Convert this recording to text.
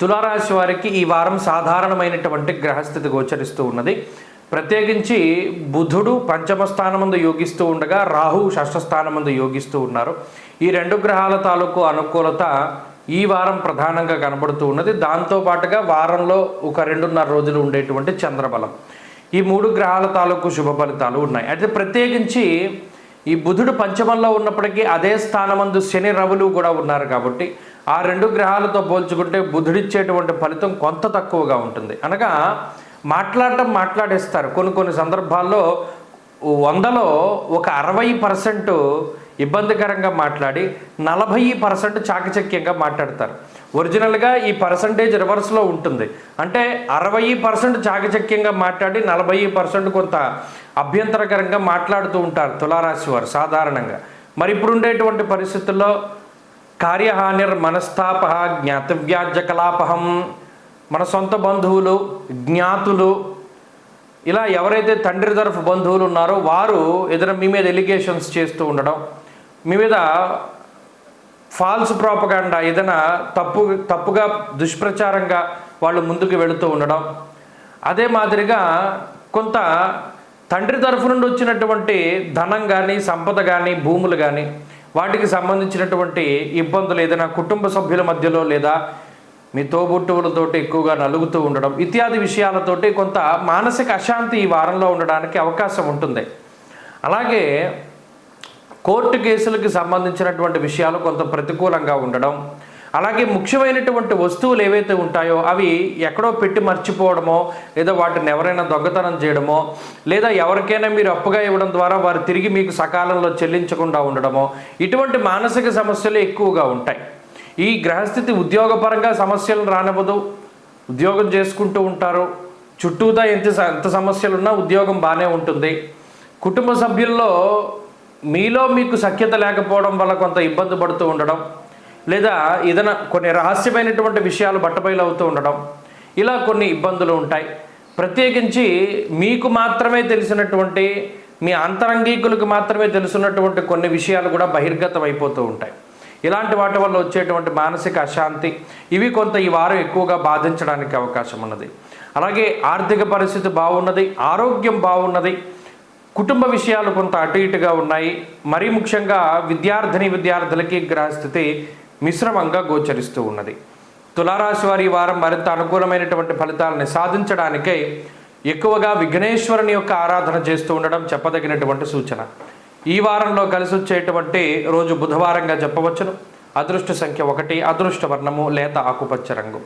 తులారాశి వారికి ఈ వారం సాధారణమైనటువంటి గ్రహస్థితి గోచరిస్తూ ఉన్నది. ప్రత్యేకించి బుధుడు పంచమ స్థానమందు యోగిస్తూ ఉండగా రాహు షష్ఠస్థానమందు యోగిస్తూ ఉన్నారు. ఈ రెండు గ్రహాల తాలూకు అనుకూలత ఈ వారం ప్రధానంగా కనబడుతూ ఉన్నది. దాంతో పాటుగా వారంలో ఒక రెండున్నర రోజులు ఉండేటువంటి చంద్రబలం. ఈ మూడు గ్రహాల తాలూకు శుభ ఫలితాలు ఉన్నాయి. అయితే ప్రత్యేకించి ఈ బుధుడు పంచమంలో ఉన్నప్పటికీ అదే స్థానమందు శని రవులు కూడా ఉన్నారు కాబట్టి ఆ రెండు గ్రహాలతో పోల్చుకుంటే బుధుడిచ్చేటువంటి ఫలితం కొంత తక్కువగా ఉంటుంది. అనగా మాట్లాడటం మాట్లాడేస్తారు. కొన్ని కొన్ని సందర్భాల్లో వందలో ఒక అరవై పర్సెంట్ ఇబ్బందికరంగా మాట్లాడి నలభై పర్సెంట్ చాకచక్యంగా మాట్లాడతారు. ఒరిజినల్గా ఈ పర్సంటేజ్ రివర్స్లో ఉంటుంది. అంటే అరవై పర్సెంట్ చాకచక్యంగా మాట్లాడి నలభై పర్సెంట్ కొంత అభ్యంతరకరంగా మాట్లాడుతూ ఉంటారు తులారాశి వారు సాధారణంగా. మరి ఇప్పుడు ఉండేటువంటి పరిస్థితుల్లో కార్యహానిర్ జ్ఞాతవ్యాజ్యకలాపహం. జ్ఞాతవ్యాజ్య కలాపహం మన సొంత బంధువులు జ్ఞాతులు ఇలా ఎవరైతే తండ్రి తరఫు బంధువులు ఉన్నారో వారు ఏదైనా మీ మీద ఎలిగేషన్స్ చేస్తూ ఉండడం మీ మీద ఫాల్స్ ప్రాపగాండా ఏదైనా తప్పు తప్పుగా దుష్ప్రచారంగా వాళ్ళు ముందుకు వెళుతూ ఉండడం. అదే మాదిరిగా కొంత తండ్రి తరఫు నుండి వచ్చినటువంటి ధనం కానీ సంపద కానీ భూములు కానీ వాటికి సంబంధించినటువంటి ఇబ్బందులు ఏదైనా కుటుంబ సభ్యుల మధ్యలో లేదా మీ తోబుట్టువులతోటి ఎక్కువగా నలుగుతూ ఉండడం ఇత్యాది విషయాలతోటి కొంత మానసిక అశాంతి ఈ వారంలో ఉండడానికి అవకాశం ఉంటుంది. అలాగే కోర్టు కేసులకు సంబంధించినటువంటి విషయాలు కొంత ప్రతికూలంగా ఉండడం అలాగే ముఖ్యమైనటువంటి వస్తువులు ఏవైతే ఉంటాయో అవి ఎక్కడో పెట్టి మర్చిపోవడమో లేదా వాటిని ఎవరైనా దొంగతనం చేయడమో లేదా ఎవరికైనా మీరు అప్పుగా ఇవ్వడం ద్వారా వారు తిరిగి మీకు సకాలంలో చెల్లించకుండా ఉండడమో ఇటువంటి మానసిక సమస్యలు ఎక్కువగా ఉంటాయి. ఈ గ్రహస్థితి ఉద్యోగపరంగా సమస్యలు రానివ్వదు. ఉద్యోగం చేసుకుంటూ ఉంటారు. చుట్టూతా ఎంత ఎంత సమస్యలు ఉన్నా ఉద్యోగం బాగానే ఉంటుంది. కుటుంబ సభ్యుల్లో మీలో మీకు సఖ్యత లేకపోవడం వల్ల కొంత ఇబ్బంది పడుతూ ఉండడం లేదా ఏదైనా కొన్ని రహస్యమైనటువంటి విషయాలు బట్టబయలు అవుతూ ఉండడం ఇలా కొన్ని ఇబ్బందులు ఉంటాయి. ప్రత్యేకించి మీకు మాత్రమే తెలిసినటువంటి మీ అంతరంగికులకు మాత్రమే తెలుసున్నటువంటి కొన్ని విషయాలు కూడా బహిర్గతం అయిపోతూ ఉంటాయి. ఇలాంటి వాటి వల్ల వచ్చేటువంటి మానసిక అశాంతి ఇవి కొంత ఈ వారం ఎక్కువగా బాధించడానికి అవకాశం ఉన్నది. అలాగే ఆర్థిక పరిస్థితి బాగున్నది ఆరోగ్యం బాగున్నది కుటుంబ విషయాలు కొంత అటు ఇటుగా ఉన్నాయి. మరీ ముఖ్యంగా విద్యార్థిని విద్యార్థులకి గ్రహస్థితి మిశ్రమంగా గోచరిస్తూ ఉన్నది. తులారాశి వారి వారం మరింత అనుకూలమైనటువంటి ఫలితాలని సాధించడానికై ఎక్కువగా విఘ్నేశ్వరుని యొక్క ఆరాధన చేస్తూ ఉండడం చెప్పదగినటువంటి సూచన. ఈ వారంలో కలిసి వచ్చేటువంటి రోజు బుధవారంగా చెప్పవచ్చును. అదృష్ట సంఖ్య ఒకటి అదృష్ట వర్ణము లేత ఆకుపచ్చ రంగు.